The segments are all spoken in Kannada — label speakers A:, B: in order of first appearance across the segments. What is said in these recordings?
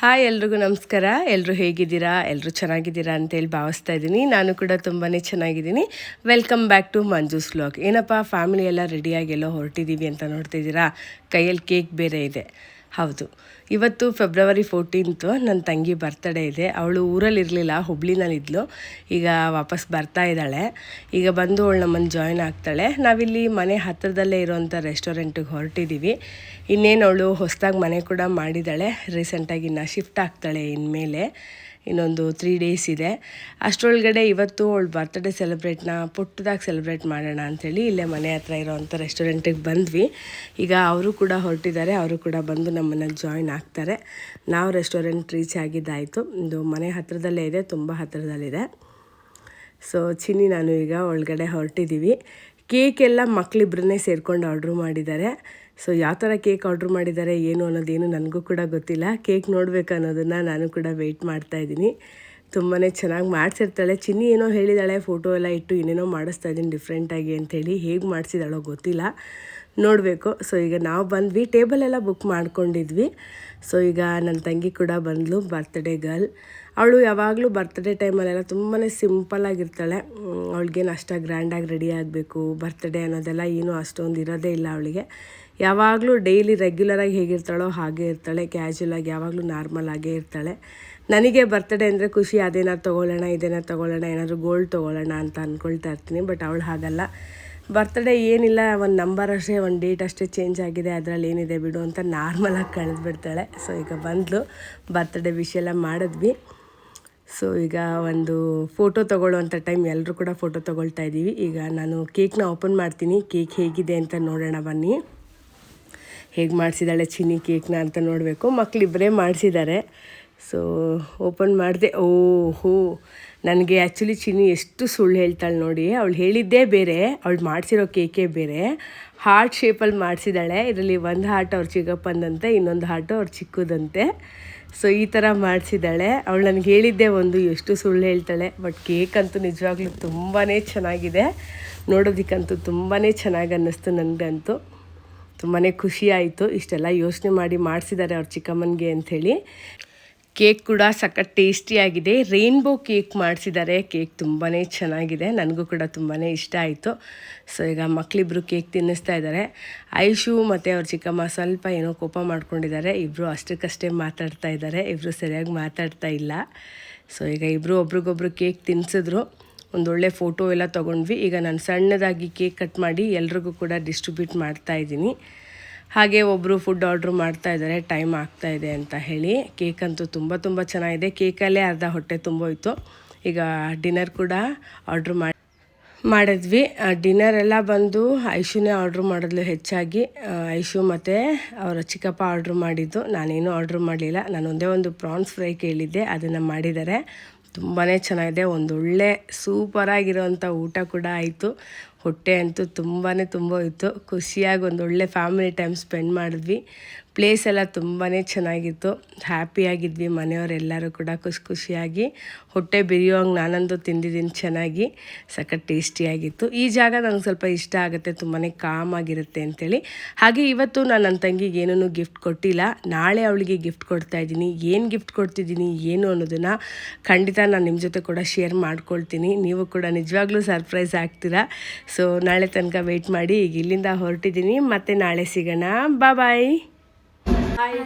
A: ಹಾಯ್ ಎಲ್ರಿಗೂ ನಮಸ್ಕಾರ. ಎಲ್ಲರೂ ಹೇಗಿದ್ದೀರಾ? ಎಲ್ಲರೂ ಚೆನ್ನಾಗಿದ್ದೀರಾ ಅಂತೇಳಿ ಭಾವಿಸ್ತಾ ಇದ್ದೀನಿ. ನಾನು ಕೂಡ ತುಂಬಾ ಚೆನ್ನಾಗಿದ್ದೀನಿ. Welcome back to Manju's vlog ಏನಪ್ಪ ಫ್ಯಾಮಿಲಿ ಎಲ್ಲ ರೆಡಿಯಾಗಿ ಎಲ್ಲೋ ಹೊರಟಿದ್ದೀವಿ ಅಂತ ನೋಡ್ತಿದ್ದೀರಾ? ಕೈಯಲ್ಲಿ ಕೇಕ್ ಬೇರೆ ಇದೆ. ಹೌದು. ಇವತ್ತು ಫೆಬ್ರವರಿ ಫೋರ್ಟೀನ್ತು ನನ್ನ ತಂಗಿ ಬರ್ತಡೇ ಇದೆ. ಅವಳು ಊರಲ್ಲಿ ಇರಲಿಲ್ಲ ಹುಬ್ಳಿನಲ್ಲಿದ್ಲು. ಈಗ ವಾಪಸ್ ಬರ್ತಾ ಇದ್ದಾಳೆ. ಈಗ ಬಂದು ಅವಳು ನಮ್ಮನ್ನು ಜಾಯ್ನ್ ಆಗ್ತಾಳೆ. ನಾವಿಲ್ಲಿ ಮನೆ ಹತ್ತಿರದಲ್ಲೇ ಇರೋವಂಥ ರೆಸ್ಟೋರೆಂಟಿಗೆ ಹೊರಟಿದ್ದೀವಿ ಇನ್ನೇನು ಅವಳು ಹೊಸದಾಗಿ ಮನೆ ಕೂಡ ಮಾಡಿದ್ದಾಳೆ. ರೀಸೆಂಟಾಗಿ ಇನ್ನು ಶಿಫ್ಟ್ ಆಗ್ತಾಳೆ ಇನ್ಮೇಲೆ. ಇನ್ನೊಂದು ತ್ರೀ ಡೇಸ್ ಇದೆ. ಅಷ್ಟರೊಳಗಡೆ ಇವತ್ತು ಅವಳು ಬರ್ತ್ಡೇ ಸೆಲೆಬ್ರೇಟ್ನ ಪುಟ್ಟದಾಗಿ ಸೆಲೆಬ್ರೇಟ್ ಮಾಡೋಣ ಅಂಥೇಳಿ ಇಲ್ಲೇ ಮನೆ ಹತ್ರ ಇರೋವಂಥ ರೆಸ್ಟೋರೆಂಟಿಗೆ ಬಂದ್ವಿ. ಈಗ ಅವರು ಕೂಡ ಹೊರಟಿದ್ದಾರೆ, ಅವರು ಕೂಡ ಬಂದು ನಮ್ಮನ್ನು ಜಾಯಿನ್ ಆಗ್ತಾರೆ. ನಾವು ರೆಸ್ಟೋರೆಂಟ್ ರೀಚ್ ಆಗಿದ್ದಾಯಿತು. ಇದು ಮನೆ ಹತ್ತಿರದಲ್ಲೇ ಇದೆ, ತುಂಬ ಹತ್ತಿರದಲ್ಲಿದೆ ಸೊ ಚಿನ್ನಿ ನಾನು ಈಗ ಒಳಗಡೆ ಹೊರಟಿದ್ದೀವಿ ಕೇಕ್ ಎಲ್ಲ ಮಕ್ಕಳಿಬ್ರನ್ನೇ ಸೇರ್ಕೊಂಡು ಆರ್ಡ್ರ್ ಮಾಡಿದ್ದಾರೆ. ಸೊ ಯಾವ ಥರ ಕೇಕ್ ಆರ್ಡ್ರ್ ಮಾಡಿದ್ದಾರೆ, ಏನು ಅನ್ನೋದೇನು ನನಗೂ ಕೂಡ ಗೊತ್ತಿಲ್ಲ. ಕೇಕ್ ನೋಡಬೇಕು ಅನ್ನೋದನ್ನು ನಾನು ಕೂಡ ವೆಯ್ಟ್ ಮಾಡ್ತಾ ಇದ್ದೀನಿ. ತುಂಬಾ ಚೆನ್ನಾಗಿ ಮಾಡಿಸಿರ್ತಾಳೆ. ಚಿನ್ನಿ ಏನೋ ಹೇಳಿದಾಳೆ ಫೋಟೋ ಎಲ್ಲ ಇಟ್ಟು ಏನೇನೋ ಮಾಡಿಸ್ತಾ ಇದ್ದೀನಿ ಡಿಫ್ರೆಂಟಾಗಿ ಅಂಥೇಳಿ ಹೇಗೆ ಮಾಡಿಸಿದಾಳೋ ಗೊತ್ತಿಲ್ಲ. ನೋಡಬೇಕು. ಸೊ ಈಗ ನಾವು ಬಂದ್ವಿ. ಟೇಬಲ್ ಎಲ್ಲ ಬುಕ್ ಮಾಡ್ಕೊಂಡಿದ್ವಿ. ಸೊ ಈಗ ನನ್ನ ತಂಗಿ ಕೂಡ ಬಂದಳು ಬರ್ತ್ಡೇ ಗರ್ಲ್ ಅವಳು ಯಾವಾಗಲೂ ಬರ್ತ್ಡೇ ಟೈಮಲ್ಲೆಲ್ಲ ತುಂಬಾ ಸಿಂಪಲ್ಲಾಗಿರ್ತಾಳೆ ಅವಳಿಗೇನು ಅಷ್ಟಾಗಿ ಗ್ರ್ಯಾಂಡಾಗಿ ರೆಡಿ ಆಗಬೇಕು ಬರ್ತ್ಡೇ ಅನ್ನೋದೆಲ್ಲ ಏನೂ ಅಷ್ಟೊಂದು ಇರೋದೇ ಇಲ್ಲ ಅವಳಿಗೆ. ಯಾವಾಗಲೂ ಡೈಲಿ ರೆಗ್ಯುಲರಾಗಿ ಹೇಗಿರ್ತಾಳೋ ಹಾಗೆ ಇರ್ತಾಳೆ ಕ್ಯಾಶುವಲಾಗಿ ಯಾವಾಗಲೂ ನಾರ್ಮಲ್ ಆಗೇ ಇರ್ತಾಳೆ. ನನಗೆ ಬರ್ತಡೇ ಅಂದರೆ ಖುಷಿ, ಅದೇನಾದ್ರು ತೊಗೊಳ್ಳೋಣ, ಇದೇನಾದ್ರು ತೊಗೊಳ್ಳೋಣ, ಏನಾದರೂ ಗೋಲ್ಡ್ ತೊಗೊಳ್ಳೋಣ ಅಂತ ಅಂದ್ಕೊಳ್ತಾ ಇರ್ತೀನಿ ಬಟ್ ಅವಳು ಹಾಗಲ್ಲ. ಬರ್ತಡೇ ಏನಿಲ್ಲ, ಒಂದು ನಂಬರ್ ಅಷ್ಟೇ, ಒಂದು ಡೇಟ್ ಅಷ್ಟೇ ಚೇಂಜ್ ಆಗಿದೆ, ಅದರಲ್ಲಿ ಏನಿದೆ ಬಿಡು ಅಂತ ನಾರ್ಮಲಾಗಿ ಕಳೆದ್ಬಿಡ್ತಾಳೆ. ಸೊ ಈಗ ಬಂದಳು ಬರ್ತಡೇ ವಿಷ್ ಎಲ್ಲ ಮಾಡಿದ್ವಿ. ಸೊ ಈಗ ಒಂದು ಫೋಟೋ ತೊಗೊಳ್ಳುವಂಥ ಟೈಮ್ ಎಲ್ಲರೂ ಕೂಡ ಫೋಟೋ ತೊಗೊಳ್ತಾ ಇದ್ದೀವಿ ಈಗ ನಾನು ಕೇಕ್ನ ಓಪನ್ ಮಾಡ್ತೀನಿ. ಕೇಕ್ ಹೇಗಿದೆ ಅಂತ ನೋಡೋಣ ಬನ್ನಿ. ಹೇಗೆ ಮಾಡಿಸಿದ್ದಾಳೆ ಚಿನ್ನಿ ಕೇಕ್ನ ಅಂತ ನೋಡಬೇಕು. ಮಕ್ಕಳಿಬ್ಬರೇ ಮಾಡಿಸಿದ್ದಾರೆ. ಸೊ ಓಪನ್ ಮಾಡಿದೆ. ಓಹೋ, ನನಗೆ ಆ್ಯಕ್ಚುಲಿ ಚಿನ್ನಿ ಎಷ್ಟು ಸುಳ್ಳು ಹೇಳ್ತಾಳೆ ನೋಡಿ. ಅವಳು ಹೇಳಿದ್ದೇ ಬೇರೆ, ಅವಳು ಮಾಡಿಸಿರೋ ಕೇಕೇ ಬೇರೆ. ಹಾರ್ಟ್ ಶೇಪಲ್ಲಿ ಮಾಡಿಸಿದಾಳೆ ಇದರಲ್ಲಿ ಒಂದು ಹಾರ್ಟ್ ಅವ್ರ ಚಿಕ್ಕಪ್ಪಂದಂತೆ ಇನ್ನೊಂದು ಹಾರ್ಟು ಅವ್ರ ಚಿಕ್ಕದಂತೆ. ಸೊ ಈ ಥರ ಮಾಡಿಸಿದ್ದಾಳೆ. ಅವಳು ನನಗೆ ಹೇಳಿದ್ದೆ ಒಂದು, ಎಷ್ಟು ಸುಳ್ಳು ಹೇಳ್ತಾಳೆ. ಬಟ್ ಕೇಕ್ ಅಂತೂ ನಿಜವಾಗ್ಲೂ ತುಂಬಾ ಚೆನ್ನಾಗಿದೆ. ನೋಡೋದಕ್ಕಂತೂ ತುಂಬಾ ಚೆನ್ನಾಗಿ ಅನ್ನಿಸ್ತು ನನಗಂತೂ. ತುಂಬಾ ಖುಷಿ ಆಯಿತು. ಇಷ್ಟೆಲ್ಲ ಯೋಚನೆ ಮಾಡಿ ಮಾಡಿಸಿದ್ದಾರೆ ಅವ್ರ ಚಿಕ್ಕಮ್ಮನಿಗೆ ಅಂಥೇಳಿ. ಕೇಕ್ ಕೂಡ ಸಖತ್ ಟೇಸ್ಟಿಯಾಗಿದೆ ರೈನ್ಬೋ ಕೇಕ್ ಮಾಡಿಸಿದ್ದಾರೆ. ಕೇಕ್ ತುಂಬಾ ಚೆನ್ನಾಗಿದೆ. ನನಗೂ ಕೂಡ ತುಂಬಾ ಇಷ್ಟ ಆಯಿತು. ಸೊ, ಈಗ ಮಕ್ಕಳಿಬ್ಬರು ಕೇಕ್ ತಿನ್ನಿಸ್ತಾ ಇದ್ದಾರೆ. ಆಯುಷು ಮತ್ತು ಅವ್ರ ಚಿಕ್ಕಮ್ಮ ಸ್ವಲ್ಪ ಏನೋ ಕೋಪ ಮಾಡ್ಕೊಂಡಿದ್ದಾರೆ. ಇಬ್ಬರು ಅಷ್ಟಕ್ಕಷ್ಟೇ ಮಾತಾಡ್ತಾ ಇದ್ದಾರೆ. ಇಬ್ಬರು ಸರಿಯಾಗಿ ಮಾತಾಡ್ತಾ ಇಲ್ಲ. ಸೊ, ಈಗ ಇಬ್ಬರು ಒಬ್ರಿಗೊಬ್ರು ಕೇಕ್ ತಿನ್ನಿಸಿದ್ರು ಒಂದೊಳ್ಳೆ ಫೋಟೋ ಎಲ್ಲ ತೊಗೊಂಡ್ವಿ. ಈಗ ನಾನು ಸಣ್ಣದಾಗಿ ಕೇಕ್ ಕಟ್ ಮಾಡಿ ಎಲ್ರಿಗೂ ಕೂಡ ಡಿಸ್ಟ್ರಿಬ್ಯೂಟ್ ಮಾಡ್ತಾ ಇದ್ದೀನಿ. ಹಾಗೆ ಒಬ್ಬರು ಫುಡ್ ಆರ್ಡ್ರ್ ಮಾಡ್ತಾ ಇದ್ದಾರೆ ಟೈಮ್ ಆಗ್ತಾ ಇದೆ ಅಂತ ಹೇಳಿ. ಕೇಕ್ ಅಂತೂ ತುಂಬ ತುಂಬ ಚೆನ್ನಾಗಿದೆ. ಕೇಕಲ್ಲೇ ಅರ್ಧ ಹೊಟ್ಟೆ ತುಂಬೋಯ್ತು. ಈಗ ಡಿನ್ನರ್ ಕೂಡ ಆರ್ಡ್ರ್ ಮಾಡಿ ಮಾಡಿದ್ವಿ. ಡಿನ್ನರ್ ಎಲ್ಲ ಬಂದು ಐಶುನೇ ಆರ್ಡ್ರ್ ಮಾಡಿದ್ಲು ಹೆಚ್ಚಾಗಿ. ಐಶು ಮತ್ತು ಅವರ ಚಿಕ್ಕಪ್ಪ ಆರ್ಡ್ರ್ ಮಾಡಿದ್ದು. ನಾನೇನು ಆರ್ಡ್ರ್ ಮಾಡಲಿಲ್ಲ. ನಾನು ಒಂದೇ ಒಂದು ಪ್ರಾನ್ಸ್ ಫ್ರೈ ಕೇಳಿದ್ದೆ. ಅದನ್ನು ಮಾಡಿದ್ದಾರೆ. ತುಂಬಾ ಚೆನ್ನಾಗಿದೆ. ಒಂದೊಳ್ಳೆ ಸೂಪರಾಗಿರೋವಂಥ ಊಟ ಕೂಡ ಆಯಿತು. ಹೊಟ್ಟೆ ಅಂತೂ ತುಂಬಾ ತುಂಬ ಇತ್ತು ಖುಷಿಯಾಗಿ ಒಂದೊಳ್ಳೆ ಫ್ಯಾಮಿಲಿ ಟೈಮ್ ಸ್ಪೆಂಡ್ ಮಾಡಿದ್ವಿ. ಪ್ಲೇಸ್ ಎಲ್ಲ ತುಂಬಾ ಚೆನ್ನಾಗಿತ್ತು. ಹ್ಯಾಪಿಯಾಗಿದ್ವಿ ಮನೆಯವರೆಲ್ಲರೂ ಕೂಡ ಖುಷಿ ಖುಷಿಯಾಗಿ. ಹೊಟ್ಟೆ ಬಿರಿಯೋಂಗೆ ನಾನಂದು ತಿಂದಿದ್ದೀನಿ ಚೆನ್ನಾಗಿ. ಸಖತ್ ಟೇಸ್ಟಿಯಾಗಿತ್ತು ಈ ಜಾಗ ನನಗೆ ಸ್ವಲ್ಪ ಇಷ್ಟ ಆಗುತ್ತೆ ತುಂಬಾ ಕಾಮ್ ಆಗಿರುತ್ತೆ ಅಂತೇಳಿ. ಹಾಗೆ ಇವತ್ತು ನಾನು ನನ್ನ ತಂಗಿಗೆ ಏನೂ ಗಿಫ್ಟ್ ಕೊಟ್ಟಿಲ್ಲ. ನಾಳೆ ಅವಳಿಗೆ ಗಿಫ್ಟ್ ಕೊಡ್ತಾ ಇದ್ದೀನಿ. ಏನು ಗಿಫ್ಟ್ ಕೊಡ್ತಿದ್ದೀನಿ, ಏನು ಅನ್ನೋದನ್ನು ಖಂಡಿತ ನಾನು ನಿಮ್ಮ ಜೊತೆ ಕೂಡ ಶೇರ್ ಮಾಡ್ಕೊಳ್ತೀನಿ. ನೀವು ಕೂಡ ನಿಜವಾಗ್ಲೂ ಸರ್ಪ್ರೈಸ್ ಆಗ್ತೀರಾ. ಸೊ ನಾಳೆ ತನಕ ವೆಯ್ಟ್ ಮಾಡಿ ಈಗ ಇಲ್ಲಿಂದ ಹೊರಟಿದ್ದೀನಿ. ಮತ್ತೆ ನಾಳೆ ಸಿಗೋಣ. Bye hi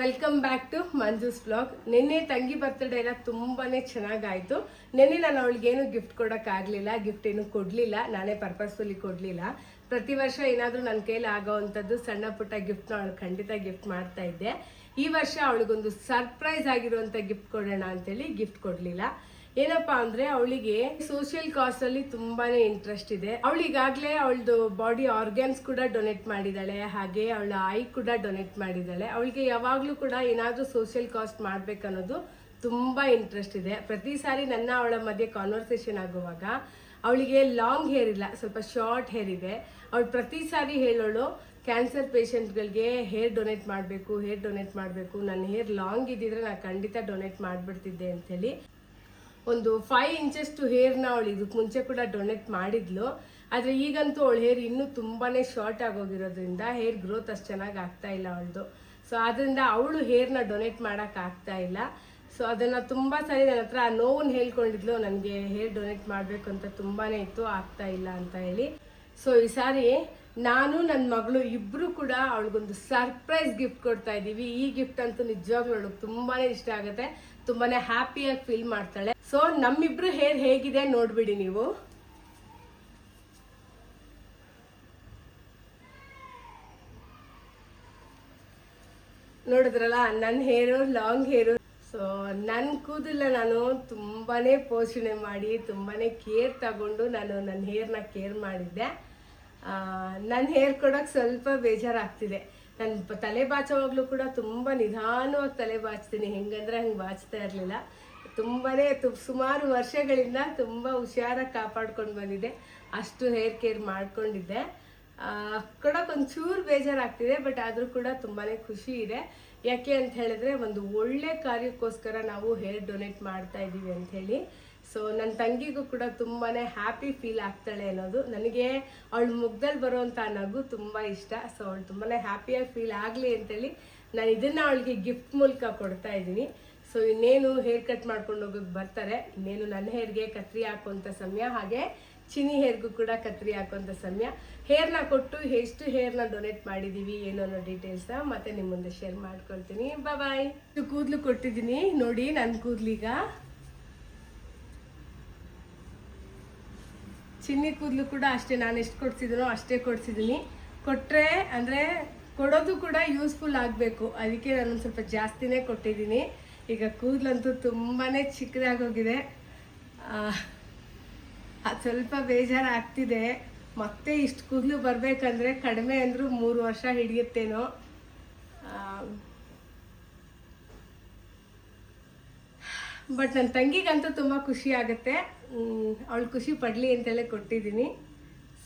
A: welcome back to Manju's blog ನಿನ್ನೆ ತಂಗಿ ಬರ್ತ್ಡೇ ಎಲ್ಲ ತುಂಬಾನೇ ಚೆನ್ನಾಗಾಯ್ತು. ನಿನ್ನೆ ನಾನು ಅವಳಿಗೇನು ಗಿಫ್ಟ್ ಕೊಡೋಕ್ಕಾಗಲಿಲ್ಲ ಗಿಫ್ಟ್ ಏನು ಕೊಡಲಿಲ್ಲ, ನಾನೇ ಪರ್ಪಸ್ಫುಲಿ ಕೊಡಲಿಲ್ಲ. ಪ್ರತಿ ವರ್ಷ ಏನಾದರೂ ನನ್ನ ಕೈಲಿ ಆಗೋವಂಥದ್ದು ಸಣ್ಣ ಪುಟ್ಟ ಗಿಫ್ಟ್ನ ಅವಳು ಖಂಡಿತ ಗಿಫ್ಟ್ ಮಾಡ್ತಾ ಇದ್ದೆ. ಈ ವರ್ಷ ಅವಳಿಗೊಂದು ಸರ್ಪ್ರೈಸ್ ಆಗಿರುವಂಥ ಗಿಫ್ಟ್ ಕೊಡೋಣ ಅಂತೇಳಿ ಗಿಫ್ಟ್ ಕೊಡಲಿಲ್ಲ. ಏನಪ್ಪಾ ಅಂದ್ರೆ ಅವಳಿಗೆ ಸೋಷಿಯಲ್ ಕಾಸ್ ಅಲ್ಲಿ ತುಂಬಾನೇ ಇಂಟ್ರೆಸ್ಟ್ ಇದೆ. ಅವಳಿಗಾಗ್ಲೇ ಅವಳದು ಬಾಡಿ ಆರ್ಗನ್ಸ್ ಕೂಡ ಡೊನೇಟ್ ಮಾಡಿದಾಳೆ, ಹಾಗೆ ಅವಳ ಐ ಕೂಡ ಡೊನೇಟ್ ಮಾಡಿದಾಳೆ. ಅವಳಿಗೆ ಯಾವಾಗ್ಲೂ ಕೂಡ ಏನಾದ್ರೂ ಸೋಷಿಯಲ್ ಕಾಸ್ಟ್ ಮಾಡ್ಬೇಕನ್ನೋದು ತುಂಬಾ ಇಂಟ್ರೆಸ್ಟ್ ಇದೆ. ಪ್ರತಿ ಸಾರಿ ನನ್ನ ಅವಳ ಮಧ್ಯೆ ಕಾನ್ವರ್ಸೇಷನ್ ಆಗುವಾಗ ಅವಳಿಗೆ ಲಾಂಗ್ ಹೇರ್ ಇಲ್ಲ, ಸ್ವಲ್ಪ ಶಾರ್ಟ್ ಹೇರ್ ಇದೆ. ಅವಳು ಪ್ರತಿ ಸಾರಿ ಹೇಳೋಳು ಕ್ಯಾನ್ಸರ್ ಪೇಷಂಟ್ಗಳಿಗೆ ಹೇರ್ ಡೊನೇಟ್ ಮಾಡಬೇಕು ಹೇರ್ ಡೊನೇಟ್ ಮಾಡಬೇಕು. ನನ್ನ ಹೇರ್ ಲಾಂಗ್ ಇದ್ದಿದ್ರೆ ನಾನು ಖಂಡಿತ ಡೊನೇಟ್ ಮಾಡಿಬಿಡ್ತಿದ್ದೆ ಅಂತೇಳಿ ಒಂದು ಫೈವ್ ಇಂಚಸ್ಟು ಹೇರ್ನ ಅವಳು ಇದಕ್ಕೆ ಮುಂಚೆ ಕೂಡ ಡೊನೇಟ್ ಮಾಡಿದ್ಲು. ಆದರೆ ಈಗಂತೂ ಅವಳು ಹೇರ್ ಇನ್ನೂ ತುಂಬಾನೇ ಶಾರ್ಟ್ ಆಗೋಗಿರೋದ್ರಿಂದ ಹೇರ್ ಗ್ರೋತ್ ಅಷ್ಟು ಚೆನ್ನಾಗಿ ಆಗ್ತಾ ಇಲ್ಲ ಅವಳದು. ಸೊ ಆದ್ದರಿಂದ ಅವಳು ಹೇರ್ನ ಡೊನೇಟ್ ಮಾಡಕ್ ಆಗ್ತಾ ಇಲ್ಲ. ಸೊ ಅದನ್ನ ತುಂಬಾ ಸರಿ ನನ್ನ ಹತ್ರ ಆ ನೋವನ್ನು ಹೇಳ್ಕೊಂಡಿದ್ಲು ನನಗೆ ಹೇರ್ ಡೊನೇಟ್ ಮಾಡಬೇಕು ಅಂತ ತುಂಬಾನೇ ಇತ್ತು, ಆಗ್ತಾ ಇಲ್ಲ ಅಂತ ಹೇಳಿ. ಸೊ ಈ ಸಾರಿ ನಾನು ನನ್ನ ಮಗಳು ಇಬ್ರು ಕೂಡ ಅವಳಿಗೊಂದು ಸರ್ಪ್ರೈಸ್ ಗಿಫ್ಟ್ ಕೊಡ್ತಾ ಇದ್ದೀವಿ ಈ ಗಿಫ್ಟ್ ಅಂತೂ ನಿಜವಾಗ್ಲೂ ಅವಳಿಗೆ ತುಂಬಾನೇ ಇಷ್ಟ ಆಗುತ್ತೆ. ತುಂಬಾನೇ ಹ್ಯಾಪಿಯಾಗಿ ಫೀಲ್ ಮಾಡ್ತಾಳೆ. ಸೊ ನಮ್ಮಿಬ್ರು ಹೇರ್ ಹೇಗಿದೆ ನೋಡ್ಬಿಡಿ ನೀವು. ನೋಡಿದ್ರಲ್ಲ ನನ್ನ ಹೇರು ಲಾಂಗ್ ಹೇರು ಸೊ ನನ್ನ ಕೂದಲ ನಾನು ತುಂಬಾನೇ ಪೋಷಣೆ ಮಾಡಿ, ತುಂಬಾನೇ ಕೇರ್ ತಗೊಂಡು ನಾನು ನನ್ನ ಹೇರ್ನ ಕೇರ್ ಮಾಡಿದ್ದೆ. ನನ್ನ ಹೇರ್ ಕೊಡೋಕೆ ಸ್ವಲ್ಪ ಬೇಜಾರಾಗ್ತಿದೆ. ನಾನು ತಲೆ ಬಾಚೋವಾಗಲೂ ಕೂಡ ತುಂಬ ನಿಧಾನವಾಗಿ ತಲೆ ಬಾಚ್ತೀನಿ. ಹೆಂಗಂದ್ರೆ ಹಂಗೆ ಬಾಚ್ತಾ ಇರಲಿಲ್ಲ. ತುಂಬಾನೇ ತು- ಸುಮಾರು ವರ್ಷಗಳಿಂದ ತುಂಬ ಹುಷಾರಾಗಿ ಕಾಪಾಡ್ಕೊಂಡು ಬಂದಿದ್ದೆ. ಅಷ್ಟು ಹೇರ್ ಕೇರ್ ಮಾಡ್ಕೊಂಡಿದ್ದೆ. ಕೊಡೋಕೆ ಒಂಚೂರು ಬೇಜಾರಾಗ್ತಿದೆ, ಬಟ್ ಆದರೂ ಕೂಡ ತುಂಬಾ ಖುಷಿ ಇದೆ. ಯಾಕೆ ಅಂತ ಹೇಳಿದ್ರೆ ಒಂದು ಒಳ್ಳೆ ಕಾರ್ಯಕ್ಕೋಸ್ಕರ ನಾವು ಹೇರ್ ಡೊನೇಟ್ ಮಾಡ್ತಾ ಇದ್ದೀವಿ ಹೇಳಿ. ಸೊ ನನ್ನ ತಂಗಿಗೂ ಕೂಡ ತುಂಬಾ ಹ್ಯಾಪಿ ಫೀಲ್ ಆಗ್ತಾಳೆ ಅನ್ನೋದು. ನನಗೆ ಅವಳ ಮುಗ್ದಲ್ಲಿ ಬರುವಂಥ ನಗು ತುಂಬ ಇಷ್ಟ. ಸೊ ಅವಳು ತುಂಬಾ ಹ್ಯಾಪಿಯಾಗಿ ಫೀಲ್ ಆಗಲಿ ಅಂತೇಳಿ ನಾನು ಇದನ್ನು ಅವಳಿಗೆ ಗಿಫ್ಟ್ ಮೂಲಕ ಕೊಡ್ತಾ ಇದ್ದೀನಿ ಸೊ ಇನ್ನೇನು ಹೇರ್ ಕಟ್ ಮಾಡ್ಕೊಂಡು ಹೋಗೋಕೆ ಬರ್ತಾರೆ. ಇನ್ನೇನು ನನ್ನ ಹೇರ್ಗೆ ಕತ್ರಿ ಹಾಕುವಂಥ ಸಮಯ. ಹಾಗೆ ಚಿನಿ ಹೇರ್ಗೂ ಕೂಡ ಕತ್ರಿ ಹಾಕುವಂಥ ಸಮಯ. ಹೇರ್ನ ಕೊಟ್ಟು ಎಷ್ಟು ಹೇರ್ನ ಡೊನೇಟ್ ಮಾಡಿದ್ದೀವಿ ಏನೋ ಅನ್ನೋ ಮತ್ತೆ ನಿಮ್ಮ ಮುಂದೆ ಶೇರ್ ಮಾಡ್ಕೊಳ್ತೀನಿ. ಬಾಯ್ ಇದು ಕೂದಲು ಕೊಟ್ಟಿದ್ದೀನಿ. ನೋಡಿ ನನ್ನ ಕೂದಲೀಗ ಚಿನ್ನಿ ಕೂದಲು ಕೂಡ ಅಷ್ಟೇ, ನಾನು ಎಷ್ಟು ಕೊಡ್ಸಿದ್ದೀನೋ ಅಷ್ಟೇ ಕೊಡ್ಸಿದ್ದೀನಿ ಕೊಟ್ಟರೆ ಅಂದರೆ ಕೊಡೋದು ಕೂಡ ಯೂಸ್ಫುಲ್ ಆಗಬೇಕು. ಅದಕ್ಕೆ ನಾನು ಸ್ವಲ್ಪ ಜಾಸ್ತಿನೇ ಕೊಟ್ಟಿದ್ದೀನಿ ಈಗ ಕೂದಲಂತೂ ತುಂಬಾ ಚಿಕ್ಕದಾಗೋಗಿದೆ ಅದು ಸ್ವಲ್ಪ ಬೇಜಾರಾಗ್ತಿದೆ. ಮತ್ತೆ ಇಷ್ಟು ಕೂದಲು ಬರಬೇಕಂದ್ರೆ ಕಡಿಮೆ ಅಂದರೂ ಮೂರು ವರ್ಷ ಹಿಡಿಯುತ್ತೇನೋ. ಬಟ್ ನನ್ನ ತಂಗಿಗಂತೂ ತುಂಬ ಖುಷಿ ಆಗುತ್ತೆ. ಅವಳು ಖುಷಿ ಪಡಲಿ ಅಂತೇಳಿ ಕೊಟ್ಟಿದ್ದೀನಿ.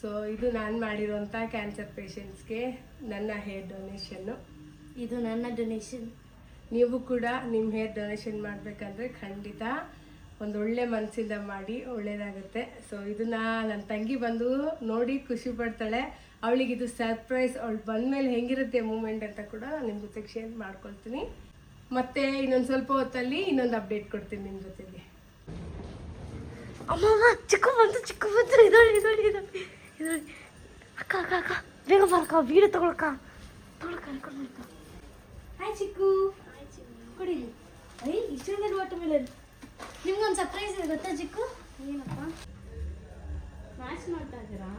A: ಸೊ ಇದು ನಾನು ಮಾಡಿರೋಂಥ ಕ್ಯಾನ್ಸರ್ ಪೇಷಂಟ್ಸ್ಗೆ ನನ್ನ ಹೇರ್ ಡೊನೇಷನ್ನು
B: ಇದು ನನ್ನ ಡೊನೇಷನ್
A: ನೀವು ಕೂಡ ನಿಮ್ಮ ಹೇರ್ ಡೊನೇಷನ್ ಮಾಡಬೇಕಂದ್ರೆ ಖಂಡಿತ ಒಂದು ಒಳ್ಳೆ ಮನಸ್ಸಿಂದ ಮಾಡಿ ಒಳ್ಳೇದಾಗುತ್ತೆ. ಸೊ ಇದನ್ನ ನನ್ನ ತಂಗಿ ಬಂದು ನೋಡಿ ಖುಷಿ ಪಡ್ತಾಳೆ. ಅವಳಿಗೆ ಇದು ಸರ್ಪ್ರೈಸ್ ಅವಳು ಬಂದಮೇಲೆ ಹೆಂಗಿರುತ್ತೆ ಮೂಮೆಂಟ್ ಅಂತ ಕೂಡ ನಿಮ್ಮ ಜೊತೆಗೆ ಶೇರ್ ಮಾಡ್ಕೊಳ್ತೀನಿ. ಮತ್ತೆ ಇನ್ನೊಂದು ಸ್ವಲ್ಪ ಹೊತ್ತಲ್ಲಿ ಇನ್ನೊಂದು ಅಪ್ಡೇಟ್ ಕೊಡ್ತೀನಿ ನಿಮ್ಮ ಜೊತೆಗೆ.
B: ಅಮ್ಮ ಚಿಕ್ಕ ಬಂತು ಚಿಕ್ಕ ಬಂತು. ಇದೊಳಿ ಇದೊಳಿ ಇದೊಳಿ ಇದೊಳಿ ಅಕ್ಕ ಅಕ್ಕ ಅಕ್ಕ ಬೇಗ ಬರಕ್ಕ ವೀಡಿಯೋ ತಗೊಳಕ್ಕ ತಗೊಳಕ್ಕ ಅನ್ಕೊಂಡು ಬರ್ತಾ ಹಾಯ್ ಚಿಕ್ಕು. ಕೊಡಿ. ಐ ಇಷ್ಟೊಂದು ವಾಟರ್ ಮೆಲನ್ ನಿಮ್ಗೊಂದು ಸರ್ಪ್ರೈಸ್ ಇದೆ ಗೊತ್ತಾ ಚಿಕ್ಕು? ಏನಪ್ಪ? ಮ್ಯಾಚ್ ಮಾಡ್ತಾ ಇದ್ದೀರಾ?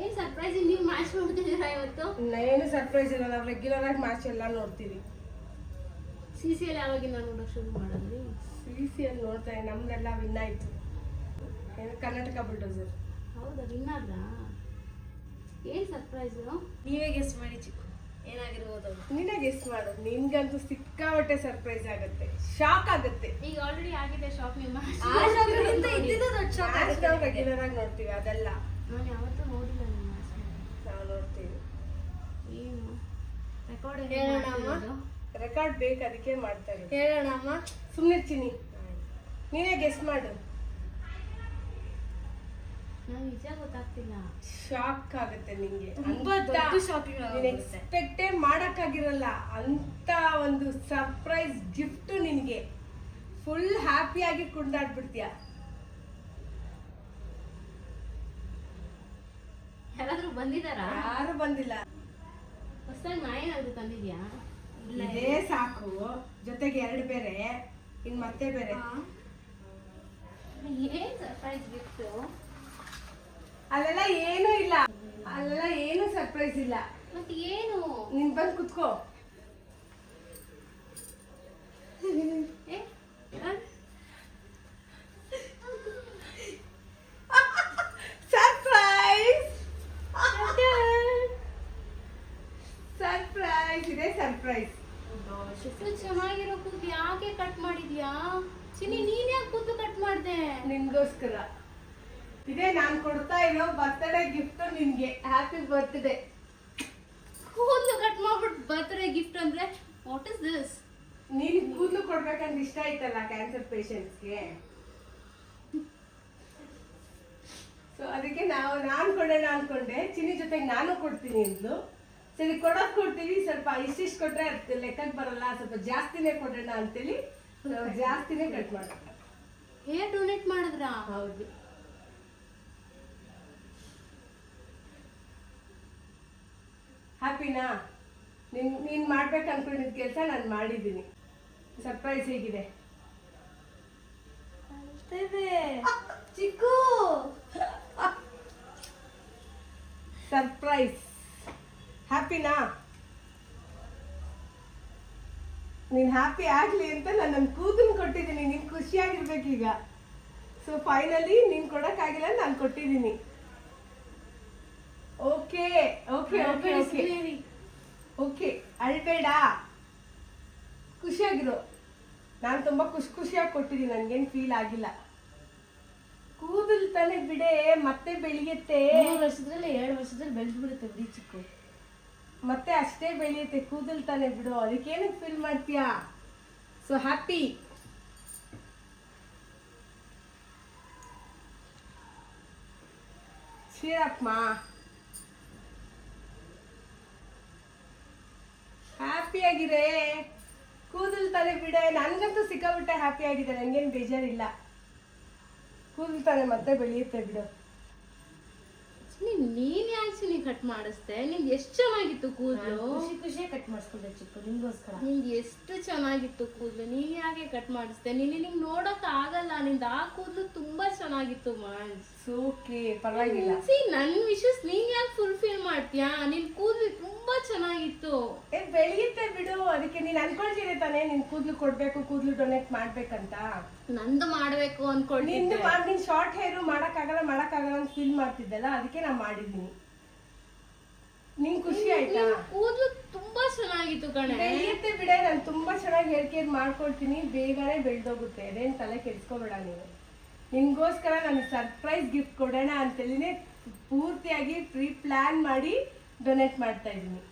B: ಏನು ಸರ್ಪ್ರೈಸ್ ನೀವು ಮ್ಯಾಚ್ ಮಾಡ್ತಿದ್ದೀರಾ ಇವತ್ತು?
A: ಏನು ಸರ್ಪ್ರೈಸ್ ಇಲ್ಲ ನಾವು ರೆಗ್ಯುಲರ್ ಆಗಿ ಮ್ಯಾಚ್ ಎಲ್ಲ ನೋಡ್ತೀವಿ.
B: ಸಿ ಸಿ ಎಲ್ ಯಾವಾಗಿಂದ ನೋಡೋಕೆ ಶುರು ಮಾಡಿದ್ರಿ?
A: ಸಿ ಸಿ ಅಲ್ಲಿ ನೋಡ್ತಾ ನಮ್ದೆಲ್ಲ ವಿನ್ ಆಯಿತು. ಏನು ಕರ್ನಾಟಕ ಬುಲ್ಡೋಸರ್
B: ಹೌದಾ ವಿನ್ನಾದ್ರಾ ಏನು ಸರ್ಪ್ರೈಸು ನೀವೇ ಗೆಸ್ ಮಾಡಿ ಚಿಕ್ಕು. ಏನಾಗಿರ್ಬೋದು
A: ನೀನೇ ಗೆಸ್ ಮಾಡು. ನಿನ್ಗಂತೂ ಸಿಕ್ಕಾಪಟ್ಟೆ ಸರ್ಪ್ರೈಸ್ ಆಗುತ್ತೆ. ಶಾಕ್ ಆಗುತ್ತೆ.
B: ಈಗ ಆಲ್ರೆಡಿ ಆಗಿದೆ ಶಾಕ್ ನಿಮ್ಮ
A: ಮ್ಯಾಚ್ ನಾವು ರೆಗ್ಯುಲರ್ ಆಗಿ ನೋಡ್ತೀವಿ ಅದೆಲ್ಲ.
B: ನಾನು ಯಾವತ್ತೂ ನೋಡಿಲ್ಲ ನಿಮ್ಮ
A: ನಾವು ನೋಡ್ತೀವಿ.
B: ಏನು? ರೆಕಾರ್ಡ್
C: ಹೇಳೋಣ
A: ರೆಕಾರ್ಡ್ ಬೇಕು ಅದಕ್ಕೆ ಮಾಡ್ತಾರೆ
C: ಹೇಳೋಣ ಅಮ್ಮ?
A: ಸುಮ್ಮನೆ ಚಿನಿ ನೀನೇ ಗೆಸ್ ಮಾಡು. ಶಾಕ್ ಆಗುತ್ತೆ ನಿಂಗೆ. ಎಕ್ಸ್ಪೆಕ್ಟೇ ಮಾಡಕ್ಕಾಗಿರಲ್ಲ. ಅಂತ ಒಂದು ಸರ್ಪ್ರೈಸ್ ಗಿಫ್ಟ್ ನಿನಗೆ. ಫುಲ್ ಹ್ಯಾಪಿಯಾಗಿ ಕುಂದಾಡ್ಬಿಡ್ತೀಯ
B: ಯಾರಾದ್ರೂ ಬಂದಿದಾರಾ
A: ಯಾರು ಬಂದಿಲ್ಲ.
B: ಹೊಸದಾಗಿ ನಾ ಏನಾದ್ರು ತಂದಿದ್ಯಾ?
A: ಇದೇ ಸಾಕು. ಜೊತೆಗೆ ಎರಡು ಬೇರೆ. ಇನ್ ಮತ್ತೆ ಬೇರೆ.
B: ಏನ್ ಸರ್ಪ್ರೈಸ್ ಗಿಫ್ಟ್
A: ಅಲ್ಲೆಲ್ಲ ಏನೂ ಇಲ್ಲ. ಅಲ್ಲೆಲ್ಲ ಏನು ಸರ್ಪ್ರೈಸ್ ಇಲ್ಲ.
B: ಮತ್ತೆ ಏನು?
A: ನಿನ್ ಬಂದು ಕುತ್ಕೋ? ಸರ್ಪ್ರೈಸ್ ಸರ್ಪ್ರೈಸ್ ಇದೆ ಸರ್ಪ್ರೈಸ್
B: ಚೆನ್ನಾಗಿರೋ ಕೂದಲು ಯಾಕೆ ಕಟ್ ಮಾಡಿದ್ಯಾ? ಚಿನ್ನಿ ನೀನ್ ಯಾಕೆ ಕೂತು ಕಟ್ ಮಾಡ್ದೆ?
A: ನಿನ್ಗೋಸ್ಕರ. ಇದೇ ನಾನ್ ಕೊಡ್ತಾ ಇರೋ ಬರ್ತ್ಡೇ ಗಿಫ್ಟ್ ನಿನ್ಗೆ. ಹ್ಯಾಪಿ ಬರ್ತ್ಡೇ
B: ಕೂದಲು ಕಟ್ ಮಾಡ್ಬಿಟ್ಟು ಬರ್ತ್ಡೇ ಗಿಫ್ಟ್ ಅಂದ್ರೆ ವಾಟ್ ಇಸ್ ದಿಸ್
A: ನೀನ್ ಕೂದಲು ಕೊಡ್ಬೇಕಂತ ಇಷ್ಟ ಆಯ್ತಲ್ಲ ಕ್ಯಾನ್ಸರ್ ಪೇಷಂಟ್ಸ್ಗೆ ಸೊ ಅದಕ್ಕೆ ನಾವು ನಾನು ಕೊಡೋಣ ಅನ್ಕೊಂಡೆ ಚಿನ್ನಿ ಜೊತೆಗೆ ನಾನು ಕೊಡ್ತೀನಿ ಅಂದ್ಲು. ಸರಿ ಕೊಡೋದ್ ಕೊಡ್ತೀವಿ. ಸ್ವಲ್ಪ ಇಷ್ಟಿಷ್ಟು ಕೊಟ್ರೆ ಅದಕ್ಕೆ ಲೆಕ್ಕಕ್ಕೆ ಬರಲ್ಲ. ಸ್ವಲ್ಪ ಜಾಸ್ತಿನೇ ಕೊಡೋಣ ಅಂತೇಳಿ. ನಾವು ಜಾಸ್ತಿನೇ ಕಟ್ ಮಾಡ್ತೀವಿ
C: ಹೇರ್ ಡೊನೇಟ್ ಮಾಡಿದ್ರಾ?
A: ಹೌದು. ಹ್ಯಾಪಿನಾ ನಿನ್ ನೀನು ಮಾಡ್ಬೇಕು ಅನ್ಕೊಂಡಿದ್ ಕೆಲಸ ನಾನು ಮಾಡಿದ್ದೀನಿ. ಸರ್ಪ್ರೈಸ್ ಹೇಗಿದೆ?
B: ಚಿಕ್ಕು!
A: ಸರ್ಪ್ರೈಸ್ ಹ್ಯಾಪಿನಾ ನೀನು ಹ್ಯಾಪಿ ಆಗ್ಲಿ ಅಂತ ನಾನು ನನ್ನ ಕೂದಲು ಕೊಟ್ಟಿದ್ದೀನಿ. ನೀನು ಖುಷಿಯಾಗಿರ್ಬೇಕೀಗ. ಸೊ ಫೈನಲಿ ನೀನು ಕೊಡೋಕ್ಕಾಗಿಲ್ಲ ನಾನು ಕೊಟ್ಟಿದ್ದೀನಿ okay okay okay okay okay ಅಳ್ಬೇಡ ಖುಷಿಯಾಗಿರು ನಾನು ತುಂಬಾ ಖುಷಿ ಖುಷಿಯಾಗಿ ಕೊಟ್ಟಿದ್ದೀನಿ ನನಗೇನು ಫೀಲ್ ಆಗಿಲ್ಲ. ಕೂದಲು ತಾನೆ ಬಿಡೆ ಮತ್ತೆ ಬೆಳೆಯುತ್ತೆ.
C: ಮೂರು ವರ್ಷದಲ್ಲಿ ಎರಡು ವರ್ಷದಲ್ಲಿ ಬೆಳೆದು ಬಿಡುತ್ತೆ ಬಿಡಿ ಚಿಕ್ಕು.
A: ಮತ್ತೆ ಅಷ್ಟೇ ಬೆಳೆಯುತ್ತೆ ಕೂದಲು ತಾನೆ ಬಿಡು. ಅದಕ್ಕೇನಕ್ಕೆ ಫೀಲ್ ಮಾಡ್ತೀಯಾ? ಸೊ ಹ್ಯಾಪಿ ಚೀರಪ್ಪ ಹ್ಯಾಪಿ ಆಗಿರೆ ಕೂದಲು ತಾನೇ ಬಿಡೆ, ನನ್ಗಂತೂ ಸಿಕ್ಕಾಬಿಟ್ಟೆ ಹ್ಯಾಪಿ ಆಗಿದೆ ನನಗೇನು ಬೇಜಾರಿಲ್ಲ. ಕೂದಲು ತಾನೇ ಮತ್ತೆ ಬೆಳೆಯುತ್ತೆ ಬಿಡು.
C: ನೀನ್ ನೀನ್ ಆಕ್ಚುಲಿ ಕಟ್ ಮಾಡಿಸ್ದೆ. ನಿಂಗೆ ಎಷ್ಟು ಚೆನ್ನಾಗಿತ್ತು ಕೂದಲು?
B: ಖುಷಿ ಖುಷಿ ಕಟ್ ಮಾಡಿಸ್ಕೊಂಡೆ ಚಿಕ್ಕ ನಿಮ್ಗೋಸ್ಕರ.
C: ನಿಂಗೆ ಎಷ್ಟು ಚೆನ್ನಾಗಿತ್ತು ಕೂದಲು? ನೀ ಯಾಕೆ ಕಟ್ ಮಾಡಿಸ್ದೆ? ನೀನು ನಿಂಗೆ ನೋಡೋಕೆ ಆಗಲ್ಲ ನಿಂದ ಆ ಕೂದಲು ತುಂಬಾ ಚೆನ್ನಾಗಿತ್ತು ಮಾನ್ಸ್
A: ಓಕೆ ಪರವಾಗಿಲ್ಲ.
C: ಸಿ ನನ್ ವಿಶಸ್ ನೀನ್ ಯಾಕೆ ಫುಲ್ಫಿಲ್ ಮಾಡ್ತೀಯಾ? ನಿನ್ ಕೂದಲು ತುಂಬಾ ಚೆನ್ನಾಗಿತ್ತು.
A: ಏ ಬೆಳೆಯುತ್ತೆ ಬಿಡು ಅದಕ್ಕೆ ನೀನ್ ಅನ್ಕೊಳ್ತೀನಿ ತಾನೇ ನಿನ್ ಕೂದಲು ಕೊಡ್ಬೇಕು ಕೂದಲು ಡೊನೇಟ್ ಮಾಡ್ಬೇಕಂತ.
C: ನಂದು ಮಾಡ್ಬೇಕು
A: ನಿಂದು
C: ಅನ್ಕೊಂಡಿದ್ದೆ
A: ಮಾಡ್ ನೀನ್ ಶಾರ್ಟ್ ಹೇರು ಮಾಡಕ್ಕಾಗಲ್ಲ ಮಾಡಕ್ಕಾಗಲ್ಲ ಅಂತ ಫೀಲ್ ಮಾಡ್ತಿದ್ದಲ್ಲ ಅದಕ್ಕೆ ನಾ ಮಾಡಿದೀನಿ ನಿಂಗ್ ಖುಷಿ ಆಯ್ತಾ?
C: ಕೂದಲು ತುಂಬಾ ಚೆನ್ನಾಗಿತ್ತು ಕಣೆ.
A: ಬೆಳೆಯುತ್ತೆ ಬಿಡೆ ನಾನು ತುಂಬಾ ಚೆನ್ನಾಗಿ ಹೇರ್ ಕೇರ್ ಮಾಡ್ಕೊಳ್ತೀನಿ. ಬೇಗನೆ ಬೆಳ್ದೋಗುತ್ತೆ. ಅದೇನ್ ತಲೆ ಕೆಡ್ಸ್ಕೊಬೇಡ ನೀನು. ನಿನ್ಗೋಸ್ಕರ ನಾನು ಸರ್ಪ್ರೈಸ್ ಗಿಫ್ಟ್ ಕೊಡೋಣ ಅಂತೇಳಿನೇ ಪೂರ್ತಿಯಾಗಿ ಪ್ರೀ ಪ್ಲಾನ್ ಮಾಡಿ ಡೊನೇಟ್ ಮಾಡ್ತಾ ಇದ್ದೀನಿ.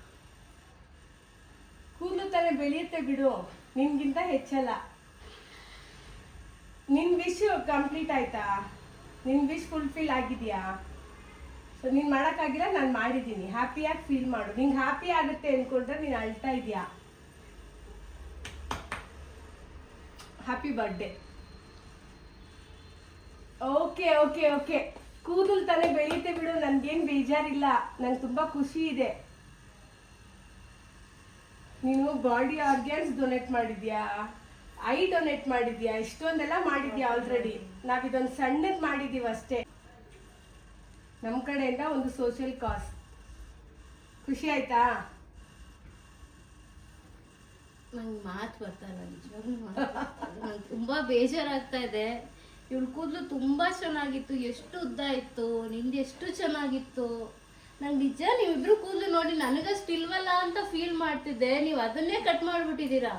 A: ಕೂದಲು ತಾನೇ ಬೆಳೆಯುತ್ತೆ ಬಿಡು. ನಿನ್ಗಿಂತ ಹೆಚ್ಚಲ್ಲ. ನಿನ್ ವಿಶ್ ಕಂಪ್ಲೀಟ್ ಆಯ್ತಾ? ನಿನ್ ವಿಶ್ ಫುಲ್ಫಿಲ್ ಆಗಿದ್ಯಾ? ಸೊ ನೀನ್ ಮಾಡಕ್ಕಾಗಿಲ್ಲ ನಾನು ಮಾಡಿದ್ದೀನಿ. ಹ್ಯಾಪಿಯಾಗಿ ಫೀಲ್ ಮಾಡು. ನಿಂಗೆ ಹ್ಯಾಪಿ ಆಗುತ್ತೆ ಅನ್ಕೊಂಡ್ರೆ ನೀನು ಅಳ್ತಾ ಇದೀಯಾ? Happy birthday okay okay okay ಕೂದಲು ತಾನೇ ಬೆಳೆಯುತ್ತೆ ಬಿಡು, ನನ್ಗೇನ್ ಬೇಜಾರಿಲ್ಲ. ನಂಗೆ ತುಂಬಾ ಖುಷಿ ಇದೆ. ನೀನು ಬಾಡಿ ಆರ್ಗ್ಯಾನ್ಸ್ ಡೊನೇಟ್ ಮಾಡಿದ್ಯಾ? ಐ ಡೊನೇಟ್ ಮಾಡಿದ್ಯಾ? ಇಷ್ಟೊಂದೆಲ್ಲ ಮಾಡಿದ್ಯಾ ಆಲ್ರೆಡಿ ನಾವಿದೊಂದು ಸಣ್ಣದ್ ಮಾಡಿದೀವಿ ಅಷ್ಟೇ ನಮ್ ಕಡೆಯಿಂದ ಒಂದು ಸೋಷಿಯಲ್ ಕಾಸ್ ಖುಷಿ ಆಯ್ತಾ?
C: ನಂಗೆ ಮಾತು ಬರ್ತಾ ಇಲ್ಲ ನಂಗೆ ತುಂಬ ಬೇಜಾರಾಗ್ತಾ ಇದೆ. ಇವಳು ಕೂದಲು ತುಂಬ ಚೆನ್ನಾಗಿತ್ತು, ಎಷ್ಟು ಉದ್ದ ಇತ್ತು, ನಿಂದು ಎಷ್ಟು ಚೆನ್ನಾಗಿತ್ತು. ನಂಗೆ ನಿಜ, ನೀವಿಬ್ರು ಕೂದಲು ನೋಡಿ ನನಗಷ್ಟು ಇಲ್ವಲ್ಲ ಅಂತ ಫೀಲ್ ಮಾಡ್ತಿದ್ದೆ. ನೀವು ಅದನ್ನೇ ಕಟ್ ಮಾಡ್ಬಿಟ್ಟಿದ್ದೀರಾ?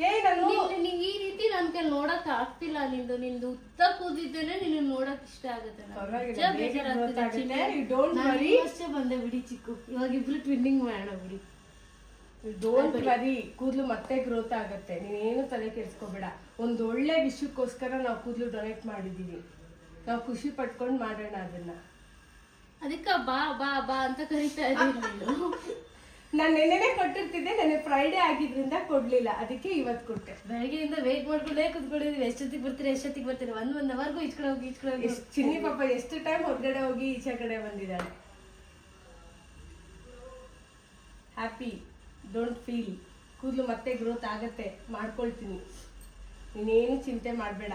A: ಏ ನಾನು
C: ನಿನ್- ಈ ರೀತಿ ನನ್ ಕೈ ನೋಡಕ್ ಆಗ್ತಿಲ್ಲ ನಿಂದು. ನಿಂದು ಉತ್ತ ಕೂದಿದ್ದೇನೆ ನಿನ್ನ ನೋಡಕ್ ಇಷ್ಟ ಆಗುತ್ತೆ. ಅಷ್ಟೇ ಬಂದೆ ಬಿಡಿ ಚಿಕ್ಕು. ಇವಾಗ ಇಬ್ರು ಟ್ವಿನ್ನಿಂಗ್ ಮಾಡೋಣ ಬಿಡಿ.
A: ಡೋಂಟ್ ವರಿ ಕೂದಲು ಮತ್ತೆ ಗ್ರೋತ್ ಆಗುತ್ತೆ. ನೀನೇನು ತಲೆ ಕೆಡಿಸ್ಕೋಬೇಡ. ಒಂದು ಒಳ್ಳೆ ವಿಷಯಕ್ಕೋಸ್ಕರ ನಾವು ಕೂದಲು ಡೊನೇಟ್ ಮಾಡಿದೀವಿ. ನಾವು ಖುಷಿ ಪಟ್ಕೊಂಡು ಮಾಡೋಣ ಅದನ್ನ.
C: ಅದಕ್ಕ ಬಾ ಬಾ ಬಾ ಅಂತ ಕರಿತಾ ಇದ್ದೀನಿ ನೀನು
A: ನಾನು ನೆನ್ನೆನೆ ಕೊಟ್ಟಿರ್ತಿದ್ದೆ ನನಗೆ ಫ್ರೈಡೇ ಆಗಿದ್ರಿಂದ ಕೊಡ್ಲಿಲ್ಲ. ಅದಕ್ಕೆ ಇವತ್ತು ಕೊಟ್ಟೆ.
C: ಬೆಳಗ್ಗೆಯಿಂದ ವೇಟ್ ಮಾಡ್ಕೊಂಡೇ ಕುತ್ಕೊಂಡಿದ್ವಿ ಎಷ್ಟೊತ್ತಿಗೆ ಬರ್ತೀರಾ ಎಷ್ಟೊತ್ತಿಗೆ ಬರ್ತೀರಾ? ಒಂದ್ ಒಂದ್ ಅವರ್ಗೂ ಈಚ್ ಕಡೆ ಹೋಗಿ ಈಚ್ ಕಡೆ ಹೋಗಿ
A: ಎಷ್ಟ್ ಚಿನ್ನಿ ಪಾಪ ಎಷ್ಟು ಟೈಮ್ ಹೊರಗಡೆ ಹೋಗಿ ಈಚೆ ಕಡೆ ಬಂದಿದ್ದಾಳೆ. ಹ್ಯಾಪಿ ಡೋಂಟ್ ಫೀಲ್ ಕೂದಲು ಮತ್ತೆ ಗ್ರೋತ್ ಆಗತ್ತೆ. ಮಾಡ್ಕೊಳ್ತೀನಿ. ನೀನೇನು ಚಿಂತೆ ಮಾಡಬೇಡ.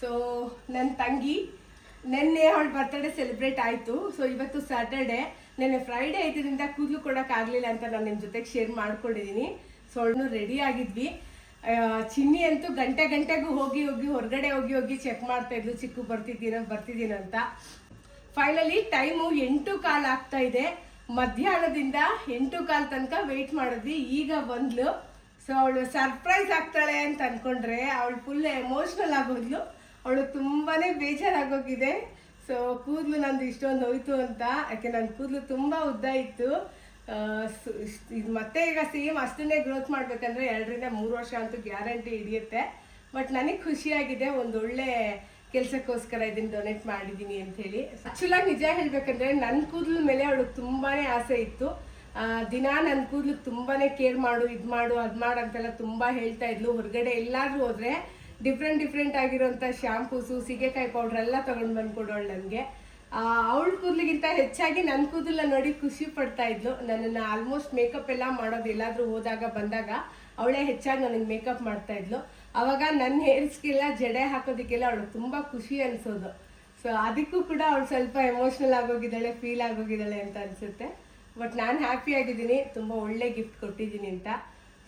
A: ಸೊ ನನ್ನ ತಂಗಿ ನಿನ್ನೆ ಅವಳ ಬರ್ತಡೇ ಸೆಲೆಬ್ರೇಟ್ ಆಯಿತು. ಸೊ ಇವತ್ತು ಸ್ಯಾಟರ್ಡೆ ನೆನ್ನೆ ಫ್ರೈಡೇ ಇದರಿಂದ ಕೂದಲು ಕೊಡೋಕ್ಕಾಗಲಿಲ್ಲ ಅಂತ ನಾನು ನಿಮ್ಮ ಜೊತೆಗೆ ಶೇರ್ ಮಾಡ್ಕೊಂಡಿದೀನಿ. ಸೊ ಅವಳನ್ನು ರೆಡಿ ಆಗಿದ್ವಿ. ಚಿನ್ನಿ ಅಂತೂ ಗಂಟೆ ಗಂಟೆಗೂ ಹೋಗಿ ಹೋಗಿ ಹೊರಗಡೆ ಹೋಗಿ ಹೋಗಿ ಚೆಕ್ ಮಾಡ್ತಾ ಇದ್ಲು. ಚಿಕ್ಕು ಬರ್ತಿದ್ದೀನ ಬರ್ತಿದ್ದೀನ ಅಂತ. ಫೈನಲಿ ಟೈಮು ಎಂಟು ಕಾಲ್ ಆಗ್ತಾ ಇದೆ. ಮಧ್ಯಾಹ್ನದಿಂದ ಎಂಟು ಕಾಲ್ ತನಕ ವೆಯ್ಟ್ ಮಾಡಿದ್ವಿ. ಈಗ ಬಂದ್ಲು. ಸೊ ಅವಳು ಸರ್ಪ್ರೈಸ್ ಆಗ್ತಾಳೆ ಅಂತ ಅನ್ಕೊಂಡ್ರೆ, ಅವಳು ಫುಲ್ ಎಮೋಷ್ನಲ್ ಆಗೋದ್ಲು ಅವಳು ತುಂಬಾ ಬೇಜಾರಾಗೋಗಿದೆ. ಸೊ ಕೂದಲು ನಂದು ಇಷ್ಟೊಂದು ಹೋಯ್ತು ಅಂತ. ಯಾಕೆ ನನ್ನ ಕೂದಲು ತುಂಬ ಉದ್ದ ಇತ್ತು. ಇದು ಮತ್ತೆ ಈಗ ಸೇಮ್ ಅಷ್ಟನ್ನೇ ಗ್ರೋತ್ ಮಾಡಬೇಕಂದ್ರೆ ಎರಡರಿಂದ ಮೂರು ವರ್ಷ ಅಂತೂ ಗ್ಯಾರಂಟಿ ಹಿಡಿಯುತ್ತೆ. ಬಟ್ ನನಗೆ ಖುಷಿಯಾಗಿದೆ ಒಂದೊಳ್ಳೆ ಕೆಲಸಕ್ಕೋಸ್ಕರ ಇದನ್ನು ಡೊನೇಟ್ ಮಾಡಿದ್ದೀನಿ ಅಂಥೇಳಿ ಆ್ಯಕ್ಚುಲಾಗಿ ನಿಜ ಹೇಳಬೇಕಂದ್ರೆ ನನ್ನ ಕೂದಲು ಮೇಲೆ ಅವಳಿಗೆ ತುಂಬಾ ಆಸೆ ಇತ್ತು. ದಿನ ನನ್ನ ಕೂದಲು ತುಂಬಾ ಕೇರ್ ಮಾಡು, ಇದು ಮಾಡು, ಅದು ಮಾಡು ಅಂತೆಲ್ಲ ತುಂಬ ಹೇಳ್ತಾ ಇದ್ಲು. ಹೊರಗಡೆ ಎಲ್ಲಾದರೂ ಹೋದ್ರೆ ಡಿಫ್ರೆಂಟ್ ಡಿಫ್ರೆಂಟ್ ಆಗಿರೋಂಥ ಶ್ಯಾಂಪೂಸು ಸೀಗೆಕಾಯಿ ಪೌಡರ್ ಎಲ್ಲ ತೊಗೊಂಡು ಬಂದ್ಕೊಡೋಳು ನನಗೆ. ಅವಳ ಕೂದಲಿಗಿಂತ ಹೆಚ್ಚಾಗಿ ನನ್ನ ಕೂದಲ ನೋಡಿ ಖುಷಿ ಪಡ್ತಾ ಇದ್ಲು. ನನ್ನನ್ನು ಆಲ್ಮೋಸ್ಟ್ ಮೇಕಪ್ ಎಲ್ಲ ಮಾಡೋದು ಎಲ್ಲಾದರೂ ಹೋದಾಗ, ಬಂದಾಗ ಅವಳೇ ಹೆಚ್ಚಾಗಿ ನನಗೆ ಮೇಕಪ್ ಮಾಡ್ತಾ ಇದ್ಲು. ಅವಾಗ ನನ್ನ ಹೇರ್ಸ್ಗೆಲ್ಲ ಜಡೆ ಹಾಕೋದಕ್ಕೆಲ್ಲ ಅವಳು ತುಂಬಾ ಖುಷಿ ಅನಿಸೋದು. ಸೊ ಅದಕ್ಕೂ ಕೂಡ ಅವಳು ಸ್ವಲ್ಪ ಎಮೋಷ್ನಲ್ ಆಗೋಗಿದ್ದಾಳೆ ಫೀಲ್ ಆಗೋಗಿದ್ದಾಳೆ ಅಂತ ಅನ್ಸುತ್ತೆ. ಬಟ್ ನಾನು ಹ್ಯಾಪಿ ಆಗಿದ್ದೀನಿ. ತುಂಬ ಒಳ್ಳೆ ಗಿಫ್ಟ್ ಕೊಟ್ಟಿದ್ದೀನಿ ಅಂತ.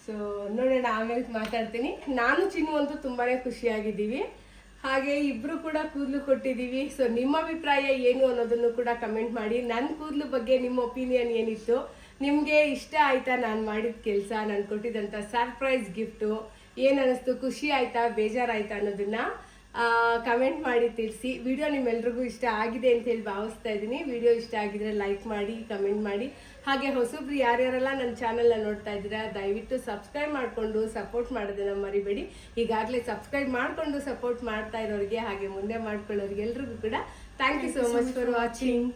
A: ಸೊ ನೋಡೋಣ, ಆಮೇಲೆ ಮಾತಾಡ್ತೀನಿ. ನಾನು ಚಿನ್ನು ಅಂತೂ ತುಂಬಾನೇ ಖುಷಿಯಾಗಿದ್ದೀವಿ. ಹಾಗೆ ಇಬ್ರು ಕೂಡ ಕೂದಲು ಕೊಟ್ಟಿದ್ದೀವಿ. ಸೊ ನಿಮ್ಮ ಅಭಿಪ್ರಾಯ ಏನು ಅನ್ನೋದನ್ನು ಕೂಡ ಕಮೆಂಟ್ ಮಾಡಿ. ನನ್ನ ಕೂದಲು ಬಗ್ಗೆ ನಿಮ್ಮ ಒಪಿನಿಯನ್ ಏನಿತ್ತು? ನಿಮಗೆ ಇಷ್ಟ ಆಯ್ತಾ ನಾನು ಮಾಡಿದ ಕೆಲಸ, ನಾನು ಕೊಟ್ಟಿದ್ದಂಥ ಸರ್ಪ್ರೈಸ್ ಗಿಫ್ಟು ಏನು ಅನ್ನಿಸ್ತು ಖುಷಿ ಆಯ್ತಾ? ಬೇಜಾರಾಯ್ತಾ ಅನ್ನೋದನ್ನು ಕಮೆಂಟ್ ಮಾಡಿ ತಿಳಿಸಿ. ವಿಡಿಯೋ ನಿಮ್ಮೆಲ್ರಿಗೂ ಇಷ್ಟ ಆಗಿದೆ ಅಂತ ಹೇಳಿ ಭಾವಿಸ್ತಾ ಇದ್ದೀನಿ. ವಿಡಿಯೋ ಇಷ್ಟ ಆಗಿದ್ರೆ ಲೈಕ್ ಮಾಡಿ ಕಮೆಂಟ್ ಮಾಡಿ. ಹಾಗೆ ಹೊಸಬ್ರು ಯಾರ್ಯಾರೆಲ್ಲ ನನ್ನ ಚಾನಲ್ನ ನೋಡ್ತಾ ಇದ್ದೀರಾ ದಯವಿಟ್ಟು ಸಬ್ಸ್ಕ್ರೈಬ್ ಮಾಡಿಕೊಂಡು ಸಪೋರ್ಟ್ ಮಾಡೋದನ್ನ ಮರಿಬೇಡಿ. ಈಗಾಗಲೇ ಸಬ್ಸ್ಕ್ರೈಬ್ ಮಾಡಿಕೊಂಡು ಸಪೋರ್ಟ್ ಮಾಡ್ತಾ ಇರೋರಿಗೆ ಹಾಗೆ ಮುಂದೆ ಮಾಡ್ಕೊಳ್ಳೋರಿಗೆ ಎಲ್ರಿಗೂ ಕೂಡ thank you so much for watching